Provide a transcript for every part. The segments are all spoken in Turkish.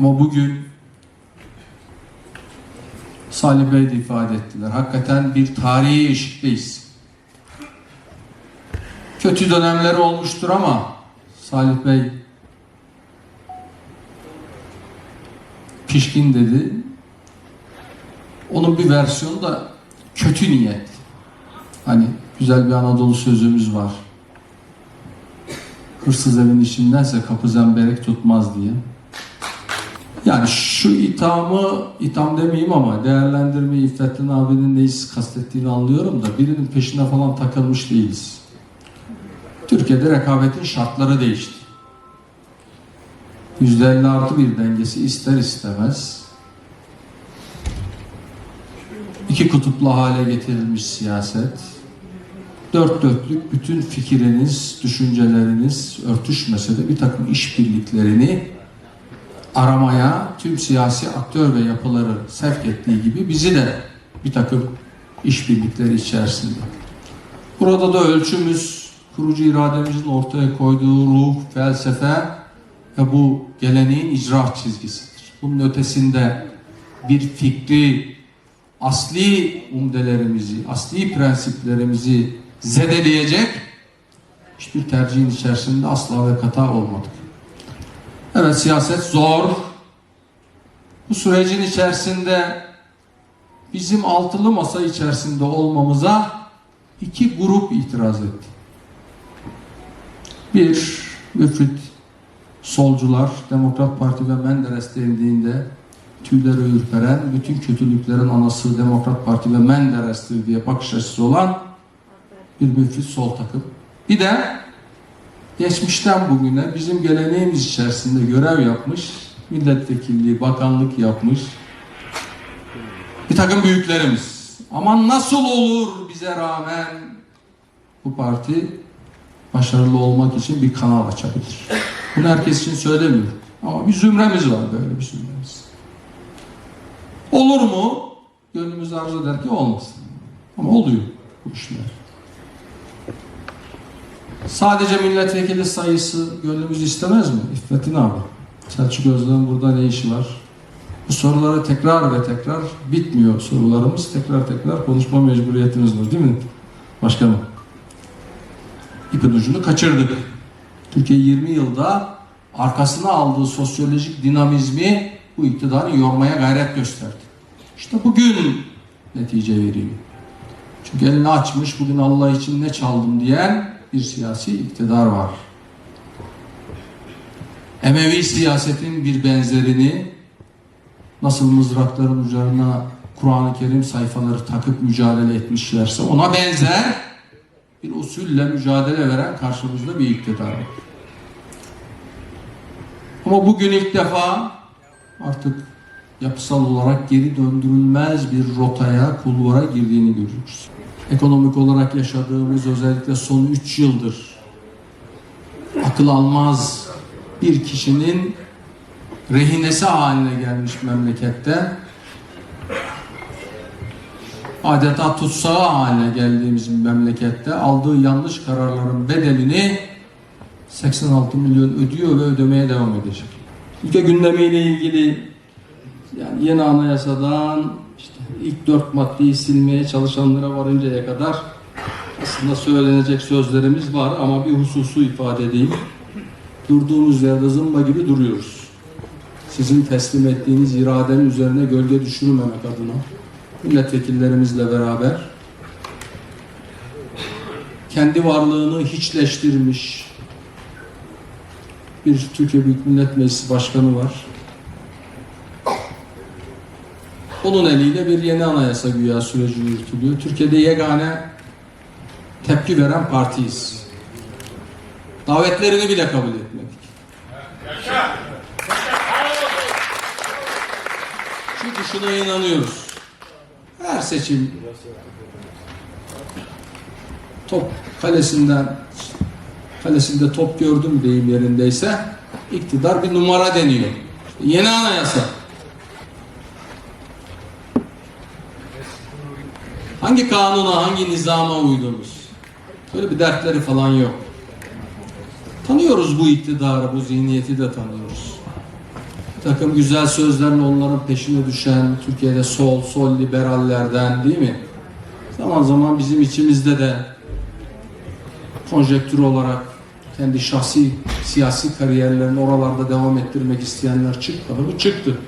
Ama bugün Salih Bey de ifade ettiler. Hakikaten bir tarihi eşikteyiz. Kötü dönemleri olmuştur ama Salih Bey pişkin dedi. Onun bir versiyonu da kötü niyet. Hani güzel bir Anadolu sözümüz var. Hırsız evin içindense kapı zemberek tutmaz diye. Yani şu ithamı, itham demeyeyim ama değerlendirmeyi İffettin abinin neyi kastettiğini anlıyorum da birinin peşine falan takılmış değiliz. Türkiye'de rekabetin şartları değişti. %50 artı bir dengesi ister istemez iki kutuplu hale getirilmiş siyaset, dört dörtlük bütün fikiriniz, düşünceleriniz örtüşmese de bir takım işbirliklerini aramaya tüm siyasi aktör ve yapıları sevk ettiği gibi bizi de bir takım işbirlikleri içerisinde. Burada da ölçümüz kurucu irademizin ortaya koyduğu ruh, felsefe ve bu geleneğin icra çizgisidir. Bunun ötesinde bir fikri, asli umdelerimizi, asli prensiplerimizi zedeleyecek hiçbir tercihin içerisinde asla ve kata olmadık. Evet siyaset zor. Bu sürecin içerisinde bizim altılı masa içerisinde olmamıza iki grup itiraz etti. Bir, müfrit solcular, Demokrat Parti ve Menderes denildiğinde tüyleri ürperen, bütün kötülüklerin anası Demokrat Parti ve Menderes'tir diye bakış açısı olan bir müfrit sol takım. Bir de geçmişten bugüne bizim geleneğimiz içerisinde görev yapmış, milletvekilliği, bakanlık yapmış bir takım büyüklerimiz. Ama nasıl olur bize rağmen bu parti başarılı olmak için bir kanal açabilir. Bunu herkes için söylemiyorum. Ama bir zümremiz var böyle bir zümremiz. Olur mu? Gönlümüz arzu eder ki olmasın. Ama oluyor bu işler. Sadece milletvekili sayısı gönlümüz istemez mi? İffettin abi. Selçuk Özden'in burada ne işi var? Bu soruları tekrar ve tekrar bitmiyor sorularımız. Tekrar tekrar konuşma mecburiyetimiz var değil mi? Başkanım. İpin ucunu kaçırdık. Türkiye 20 yılda arkasına aldığı sosyolojik dinamizmi bu iktidarı yormaya gayret gösterdi. İşte bugün netice veriyor. Çünkü elini açmış bugün Allah için ne çaldım diyen bir siyasi iktidar var. Emevi siyasetin bir benzerini nasıl mızrakların uclarına Kur'an-ı Kerim sayfaları takıp mücadele etmişlerse ona benzer bir usulle mücadele veren karşımızda bir iktidar var. Ama bugün ilk defa artık yapısal olarak geri döndürülmez bir rotaya, kulvara girdiğini görüyoruz. Ekonomik olarak yaşadığımız özellikle son 3 yıldır akıl almaz bir kişinin rehinesi haline gelmiş memlekette adeta tutsağı haline geldiğimiz memlekette aldığı yanlış kararların bedelini 86 milyon ödüyor ve ödemeye devam edecek. Ülke gündemiyle ilgili yani yeni anayasadan işte ilk dört maddeyi silmeye çalışanlara varıncaya kadar aslında söylenecek sözlerimiz var ama bir hususu ifade edeyim. Durduğumuz yerde zımba gibi duruyoruz. Sizin teslim ettiğiniz iradenin üzerine gölge düşürmemek adına milletvekillerimizle beraber kendi varlığını hiçleştirmiş bir Türkiye Büyük Millet Meclisi Başkanı var. Onun eliyle bir yeni anayasa güya süreci yürütülüyor. Türkiye'de yegane tepki veren partiyiz. Davetlerini bile kabul etmedik. Çünkü şuna inanıyoruz. Her seçim top kalesinden kalesinde top gördüm deyim yerindeyse iktidar bir numara deniyor. Yeni anayasa. Hangi kanuna, hangi nizama uydunuz? Böyle bir dertleri falan yok. Tanıyoruz bu iktidarı, bu zihniyeti de tanıyoruz. bir takım güzel sözlerle onların peşine düşen Türkiye'de sol, sol liberallerden değil mi? Zaman zaman bizim içimizde de konjektür olarak kendi şahsi siyasi kariyerlerini oralarda devam ettirmek isteyenler çıktı. Bu çıktı.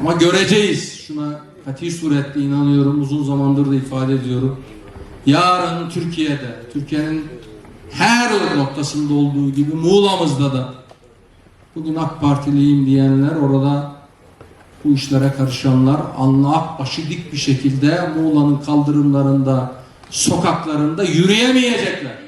Ama göreceğiz. Şuna kati suretle inanıyorum. Uzun zamandır da ifade ediyorum. Yarın Türkiye'de, Türkiye'nin her noktasında olduğu gibi Muğla'mızda da bugün AK Partiliyim diyenler orada bu işlere karışanlar alnı akbaşı dik bir şekilde Muğla'nın kaldırımlarında, sokaklarında yürüyemeyecekler.